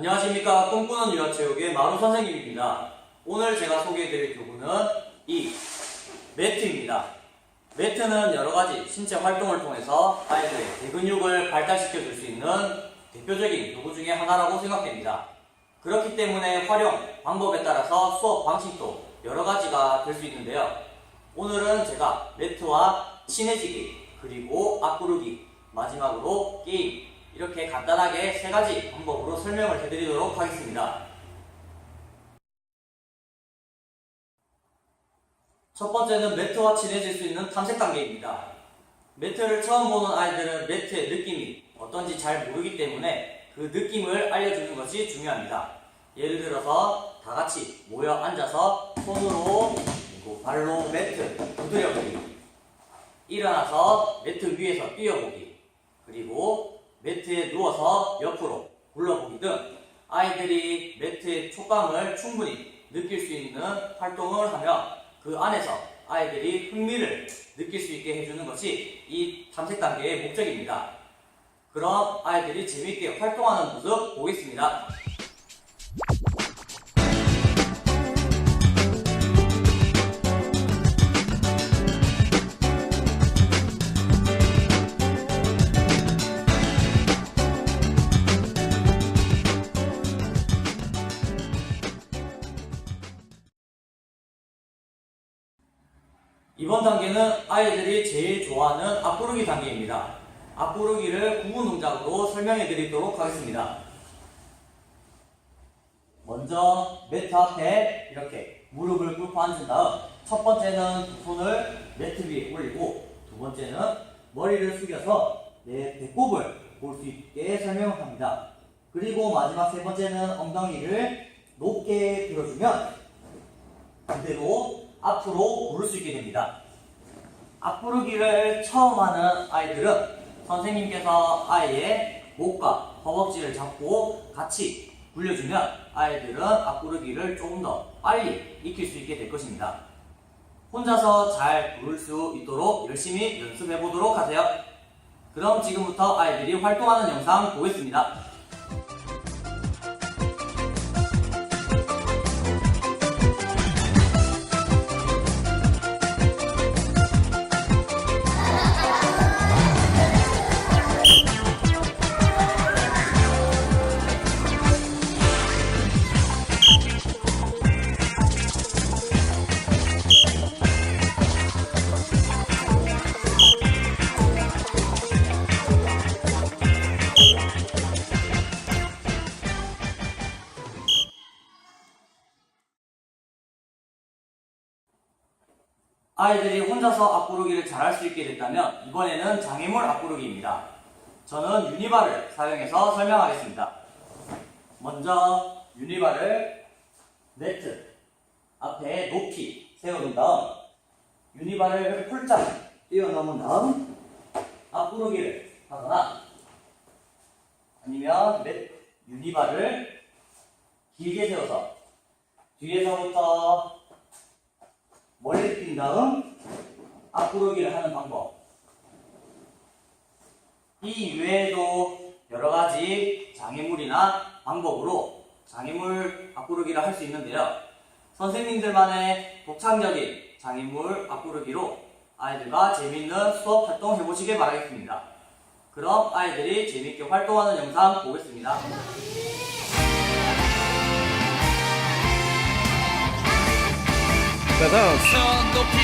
안녕하십니까 꿈꾸는 유아체육의 마루 선생님입니다. 오늘 제가 소개해드릴 교구는 이 매트입니다. 매트는 여러가지 신체 활동을 통해서 아이들의 대근육을 발달시켜 줄 수 있는 대표적인 교구 중에 하나라고 생각됩니다. 그렇기 때문에 활용 방법에 따라서 수업 방식도 여러 가지가 될 수 있는데요. 오늘은 제가 매트와 친해지기 그리고 앞구르기 마지막으로 게임 이렇게 간단하게 세 가지 방법으로 설명을 해드리도록 하겠습니다. 첫 번째는 매트와 친해질 수 있는 탐색 단계입니다. 매트를 처음 보는 아이들은 매트의 느낌이 어떤지 잘 모르기 때문에 그 느낌을 알려주는 것이 중요합니다. 예를 들어서 다 같이 모여 앉아서 손으로 그리고 발로 매트 두드려보기 일어나서 매트 위에서 뛰어보기 그리고 매트에 누워서 옆으로 굴러보기 등 아이들이 매트의 촉감을 충분히 느낄 수 있는 활동을 하며 그 안에서 아이들이 흥미를 느낄 수 있게 해주는 것이 이 탐색 단계의 목적입니다. 그럼 아이들이 재미있게 활동하는 모습 보겠습니다. 이번 단계는 아이들이 제일 좋아하는 앞구르기 단계입니다. 앞구르기를 구분 동작으로 설명해 드리도록 하겠습니다. 먼저 매트 앞에 이렇게 무릎을 꿇고 앉은 다음 첫 번째는 두 손을 매트 위에 올리고 두 번째는 머리를 숙여서 내 배꼽을 볼 수 있게 설명을 합니다. 그리고 마지막 세 번째는 엉덩이를 높게 들어주면 그대로 앞으로 부를 수 있게 됩니다. 앞부르기를 처음 하는 아이들은 선생님께서 아이의 목과 허벅지를 잡고 같이 굴려주면 아이들은 앞부르기를 조금 더 빨리 익힐 수 있게 될 것입니다. 혼자서 잘 부를 수 있도록 열심히 연습해 보도록 하세요. 그럼 지금부터 아이들이 활동하는 영상 보겠습니다. 아이들이 혼자서 앞구르기를 잘할 수 있게 됐다면 이번에는 장애물 앞구르기입니다. 저는 유니바를 사용해서 설명하겠습니다. 먼저 유니바를 매트 앞에 높이 세워둔 다음 유니바를 폴짝 뛰어넘은 다음 앞구르기를 하거나 아니면 매, 유니바를 길게 세워서 뒤에서부터 머리 를낀 다음 앞구르기를 하는 방법. 이 외에도 여러 가지 장애물이나 방법으로 장애물 앞구르기를 할 수 있는데요. 선생님들만의 독창적인 장애물 앞구르기로 아이들과 재밌는 수업 활동 해보시길 바라겠습니다. 그럼 아이들이 재밌게 활동하는 영상 보겠습니다. 손높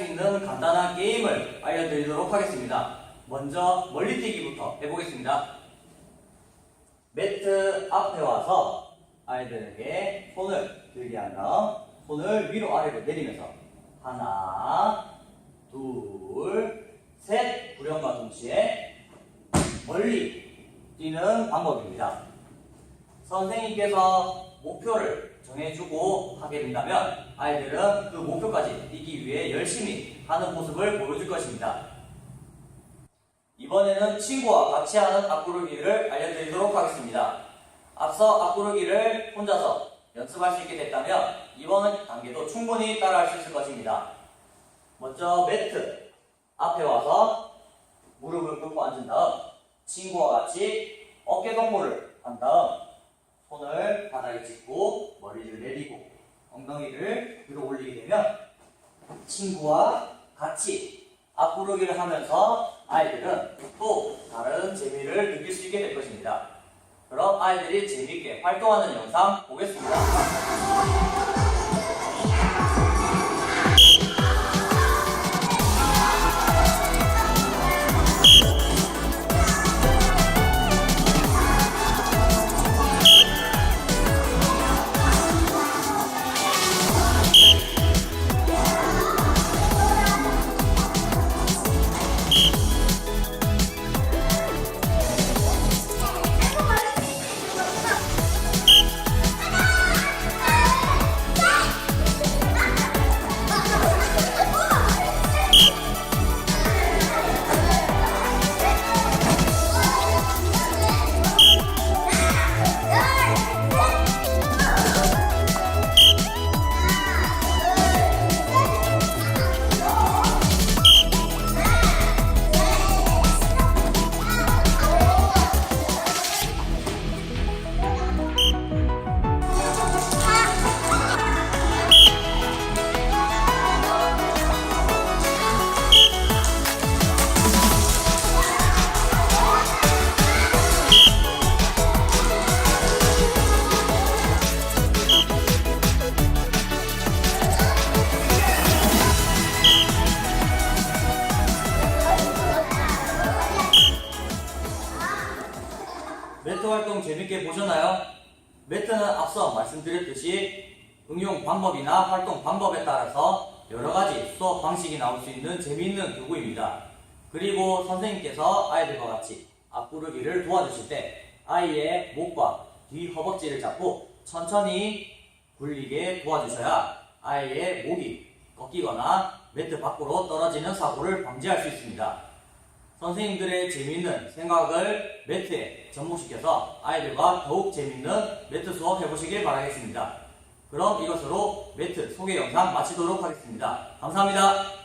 수 있는 간단한 게임을 알려드리도록 하겠습니다. 먼저 멀리뛰기부터 해보겠습니다. 매트 앞에 와서 아이들에게 손을 들게 한 다음 손을 위로 아래로 내리면서 하나, 둘, 셋 구령과 동시에 멀리 뛰는 방법입니다. 선생님께서 목표를 정해주고 하게 된다면 아이들은 그 목표까지 뛰기 위해 열심히 하는 모습을 보여줄 것입니다. 이번에는 친구와 같이 하는 앞구르기를 알려드리도록 하겠습니다. 앞서 앞구르기를 혼자서 연습할 수 있게 됐다면 이번 단계도 충분히 따라할 수 있을 것입니다. 먼저 매트 앞에 와서 무릎을 꿇고 앉은 다음 친구와 같이 어깨 동무를 한 다음 손을 바닥에 짚고 머리를 내리고 엉덩이를 위로 올리게 되면 친구와 같이 앞구르기를 하면서 아이들은 또 다른 재미를 느낄 수 있게 될 것입니다. 그럼 아이들이 재미있게 활동하는 영상 보겠습니다. 활동 재밌게 보셨나요? 매트는 앞서 말씀드렸듯이 응용 방법이나 활동 방법에 따라서 여러 가지 수업 방식이 나올 수 있는 재미있는 교구입니다. 그리고 선생님께서 아이들과 같이 앞구르기를 도와주실 때 아이의 목과 뒤 허벅지를 잡고 천천히 굴리게 도와주셔야 아이의 목이 꺾이거나 매트 밖으로 떨어지는 사고를 방지할 수 있습니다. 선생님들의 재미있는 생각을 매트에 접목시켜서 아이들과 더욱 재미있는 매트 수업 해보시길 바라겠습니다. 그럼 이것으로 매트 소개 영상 마치도록 하겠습니다. 감사합니다.